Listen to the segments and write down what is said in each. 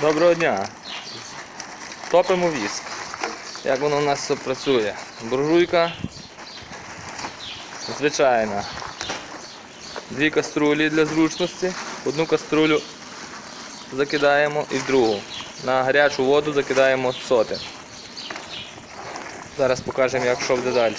Доброго дня. Топимо віск. Як воно у нас все працює? Буржуйка. Звичайна. Дві каструлі для зручності. Одну каструлю закидаємо і в другу. На гарячу воду закидаємо соти. Зараз покажемо, як що буде далі.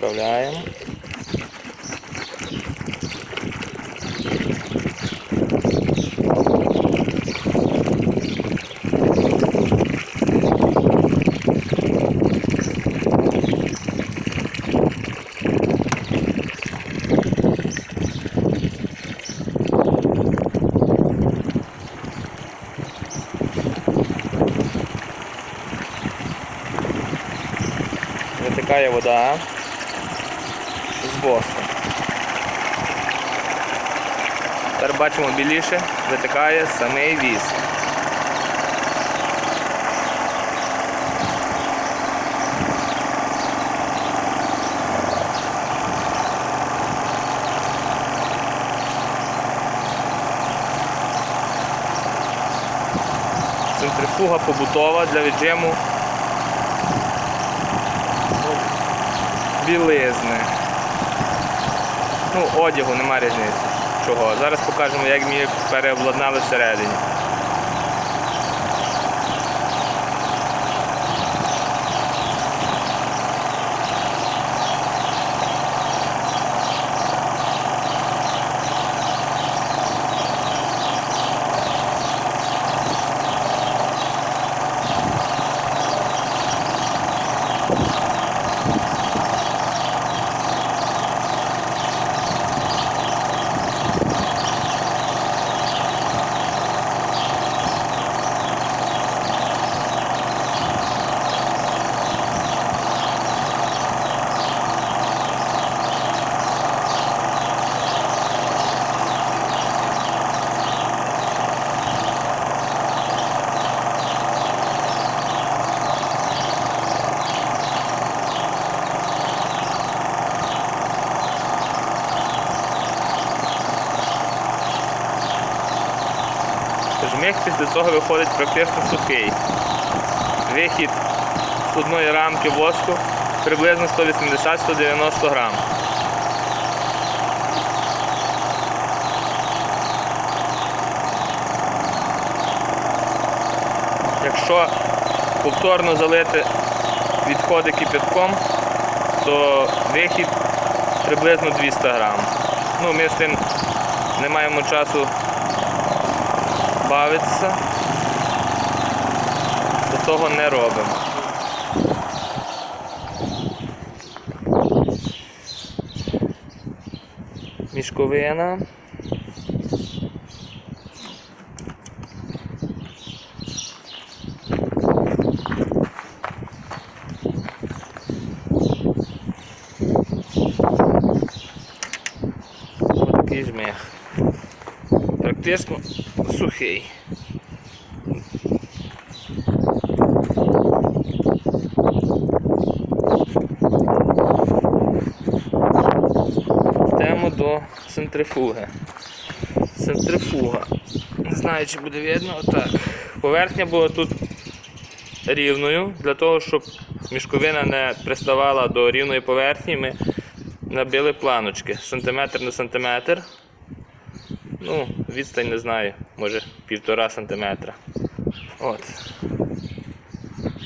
Розправляємо. Витикає вода з. Тепер бачимо біліше, витикає самий віск. Центрифуга побутова для віджиму білизни. Ну, одягу нема різниці. Чого. Зараз покажемо, як ми переобладнали всередині. Жмих після цього виходить практично сухий. Вихід з одної рамки воску приблизно 180-190 грам. Якщо повторно залити відходи кипятком, то вихід приблизно 200 грам. Ну, ми з тим не маємо часу бавитися, до того не робимо. Мішковина. Такий жмих. Практично сухий. Йдемо до центрифуги. Центрифуга. Не знаю, чи буде видно. Отак. Поверхня була тут рівною. Для того, щоб мішковина не приставала до рівної поверхні, ми набили планочки сантиметр на сантиметр. Ну, відстань не знаю, може півтора сантиметра. От.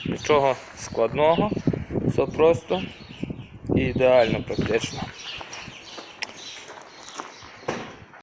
Нічого складного, все просто і ідеально практично.